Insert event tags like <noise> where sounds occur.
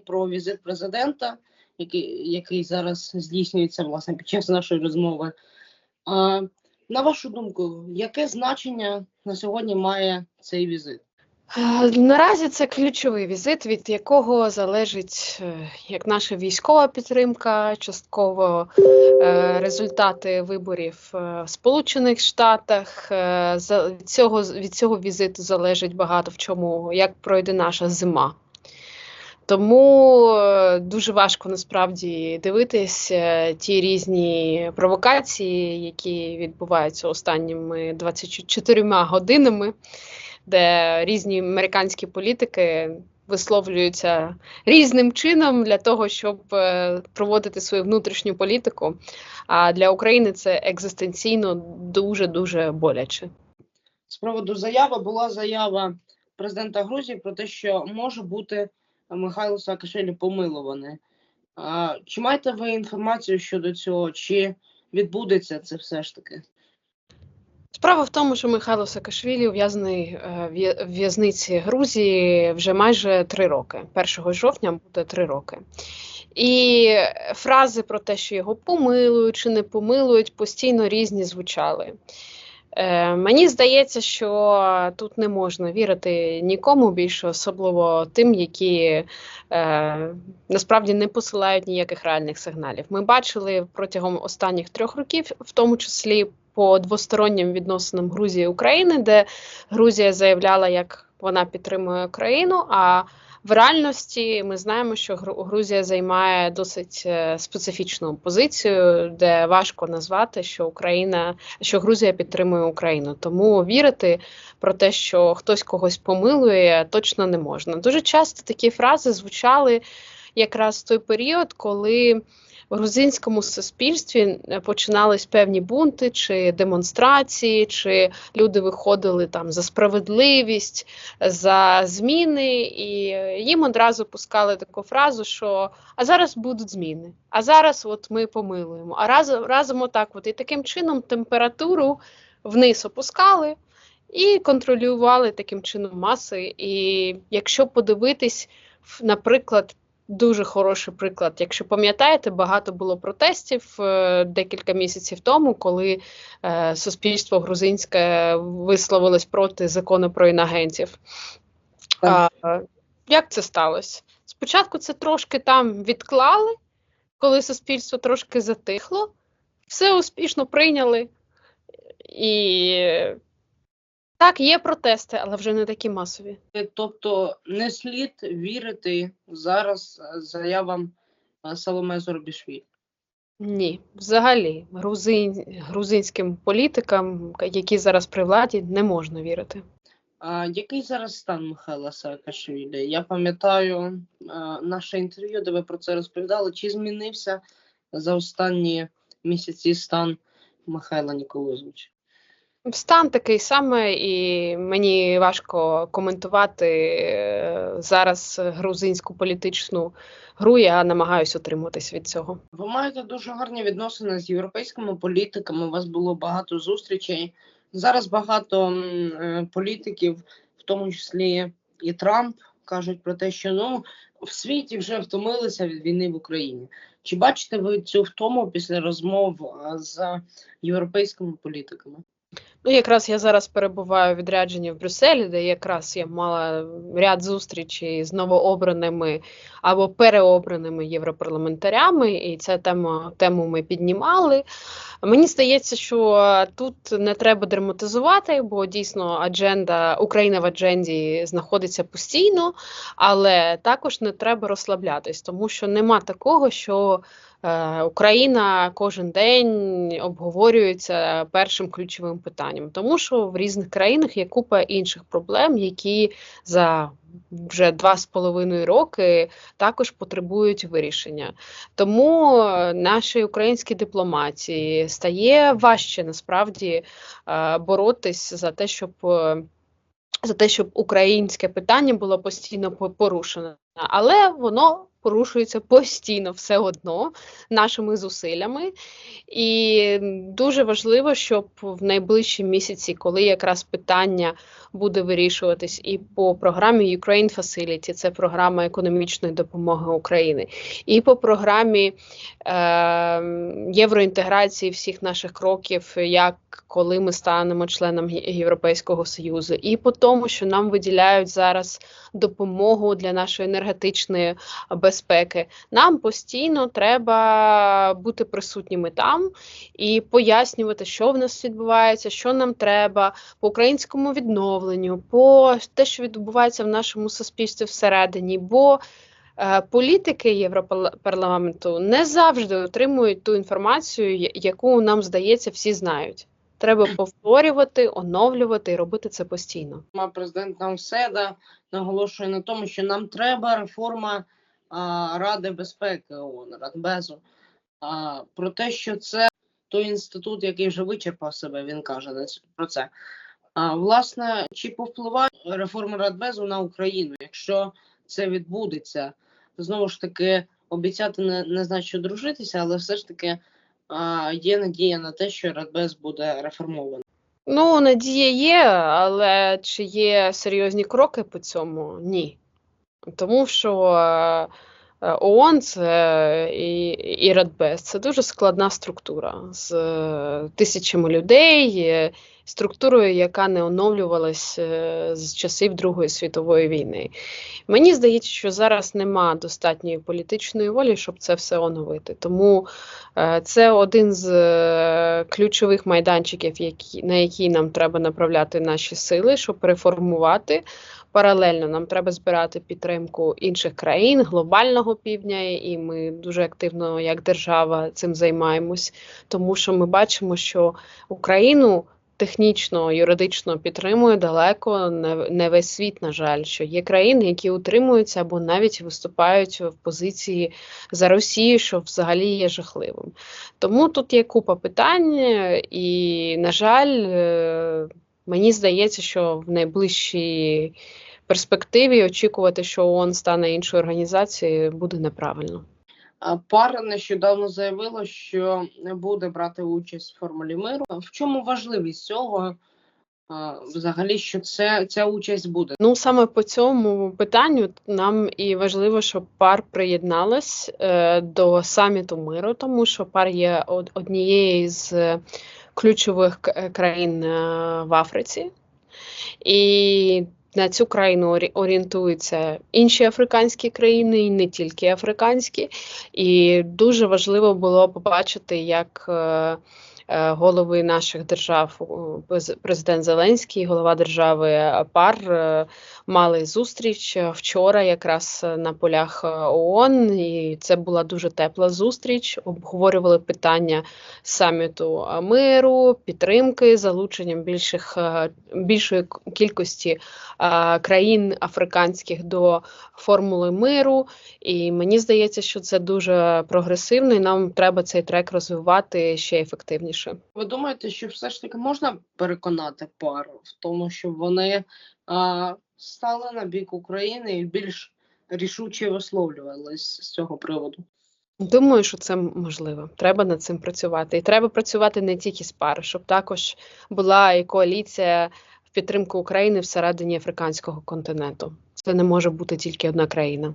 про візит президента, який, який зараз здійснюється власне під час нашої розмови. А, на вашу думку, яке значення на сьогодні має цей візит? Е, Наразі це ключовий візит, від якого залежить е, як наша військова підтримка, частково е, результати виборів в Сполучених Штатах. Від цього, від цього візиту залежить багато в чому, як пройде наша зима. Тому е, дуже важко насправді дивитись е, ті різні провокації, які відбуваються останніми 24 годинами, де різні американські політики висловлюються різним чином для того, щоб е, проводити свою внутрішню політику. А для України це екзистенційно дуже дуже боляче. З приводу заяви була заява президента Грузії про те, що може бути Михайло Саакашвілі помилуваний. А, чи маєте ви інформацію щодо цього? Чи відбудеться це все ж таки? Справа в тому, що Михайло Саакашвілі ув'язаний е, в в'язниці Грузії вже майже три роки. 1 жовтня буде три роки. І фрази про те, що його помилують чи не помилують, постійно різні звучали. Е, мені здається, що тут не можна вірити нікому більше, особливо тим, які е, насправді не посилають ніяких реальних сигналів. Ми бачили протягом останніх трьох років, в тому числі по двостороннім відносинам Грузії і України, де Грузія заявляла, як вона підтримує Україну. А в реальності ми знаємо, що Гру- Грузія займає досить е, специфічну позицію, де важко назвати, що Україна, що Грузія підтримує Україну. Тому вірити про те, що хтось когось помилує, точно не можна. Дуже часто такі фрази звучали якраз в той період, коли в грузинському суспільстві е, починались певні бунти чи демонстрації, чи люди виходили там за справедливість, за зміни, і е, їм одразу пускали таку фразу, що а зараз будуть зміни, а зараз от ми помилуємо. А разом разом отак, от і таким чином температуру вниз опускали. І контролювали таким чином маси. І якщо подивитись, наприклад, дуже хороший приклад. Якщо пам'ятаєте, багато було протестів е, декілька місяців тому, коли е, суспільство грузинське висловилось проти закону про інагентів. А, як це сталося? Спочатку це трошки там відклали, коли суспільство трошки затихло, все успішно прийняли. І так, є протести, але вже не такі масові. Тобто не слід вірити зараз е, заявам е, Соломе Зорбішвілі. Ні, взагалі, грузин, грузинським політикам, які зараз при владі, не можна вірити. А який зараз стан Михайла Саакашвілі? Я пам'ятаю е, наше інтерв'ю, де ви про це розповідали. Чи змінився за останні місяці стан Михайла Ніколозовича? Стан такий самий, і мені важко коментувати е, зараз грузинську політичну гру. Я намагаюся утримуватись від цього. Ви маєте дуже гарні відносини з європейськими політиками. У вас було багато зустрічей. Зараз багато е, політиків, в тому числі і Трамп, кажуть про те, що ну в світі вже втомилися від війни в Україні. Чи бачите ви цю втому після розмов з європейськими політиками? Ну, якраз я зараз перебуваю у відрядженні в Брюсселі, де якраз я мала ряд зустрічей з новообраними або переобраними європарламентарями, і ця тема тему ми піднімали. Мені здається, що тут не треба драматизувати, бо дійсно адженда Україна в адженді знаходиться постійно, але також не треба розслаблятись, тому що нема такого, що Україна кожен день обговорюється першим ключовим питанням, тому що в різних країнах є купа інших проблем, які за вже два з половиною роки також потребують вирішення. Тому е, нашій українській дипломатії стає важче насправді е, боротись за те, щоб. е, За те, щоб українське питання було постійно по- порушено, але воно порушується постійно все одно нашими зусиллями. І дуже важливо, щоб в найближчі місяці, коли якраз питання буде вирішуватись, і по програмі Ukraine Facility, це програма економічної допомоги України, і по програмі е, євроінтеграції всіх наших кроків, як коли ми станемо членом Європейського Союзу, і по тому, що нам виділяють зараз допомогу для нашої енергетичної безпеки. Нам постійно треба бути присутніми там і пояснювати, що в нас відбувається, що нам треба по українському відновленню, по те, що відбувається в нашому суспільстві всередині. Бо е, політики Європарламенту не завжди отримують ту інформацію, яку нам здається, всі знають. Треба <clears throat> повторювати, оновлювати і робити це постійно. Сама президент Науседа наголошує на тому, що нам треба реформа а, Ради безпеки ООН, Радбезу. А, про те, що це той інститут, який вже вичерпав себе, він каже про це. А, власне, чи повпливає реформа Радбезу на Україну, якщо це відбудеться? Знову ж таки, обіцяти не, не значить, дружитися, але все ж таки а, є надія на те, що Радбез буде реформований. Ну, надія є, але чи є серйозні кроки по цьому? Ні. Тому що ООН це і, і Радбез це дуже складна структура з е, тисячами людей, структурою, яка не оновлювалась е, з часів Другої світової війни. Мені здається, що зараз нема достатньої політичної волі, щоб це все оновити. Тому е, це один з ключових майданчиків, на які нам треба направляти наші сили, щоб реформувати. Паралельно нам треба збирати підтримку інших країн, глобального півдня, і ми дуже активно, як держава, цим займаємось, тому що ми бачимо, що Україну технічно, юридично підтримує далеко не, весь світ, на жаль, що є країни, які утримуються або навіть виступають в позиції за Росію, що взагалі є жахливим. Тому тут є купа питань, і, на жаль, е, мені здається, що в найближчій перспективі очікувати, що ООН стане іншою організацією, буде неправильно. А Пара нещодавно заявила, що не буде брати участь в формулі миру. В чому важливість цього? Взагалі, що це ця участь буде? Ну, саме по цьому питанню нам і важливо, щоб пар приєдналась е, до саміту миру, тому що пар є од- однією з ключових е, країн е, в Африці. І на цю країну орієнтуються інші африканські країни, і не тільки африканські. І дуже важливо було побачити, як е, голови наших держав, президент Зеленський, голова держави е, ПАР е, мали зустріч е, вчора, якраз е, на полях е, ООН. І це була дуже тепла зустріч. Обговорювали питання саміту е, миру, підтримки, залученням більших е, більшої кількості е, країн африканських до формули миру. І мені здається, що це дуже прогресивно, і нам треба цей трек розвивати ще ефективніше. Ви думаєте, що все ж таки можна переконати пару в тому, щоб вони а, стали на бік України і більш рішуче висловлювались з цього приводу? Думаю, що це можливо. Треба над цим працювати. І треба працювати не тільки з пари, щоб також була і коаліція в підтримку України всередині африканського континенту. Це не може бути тільки одна країна.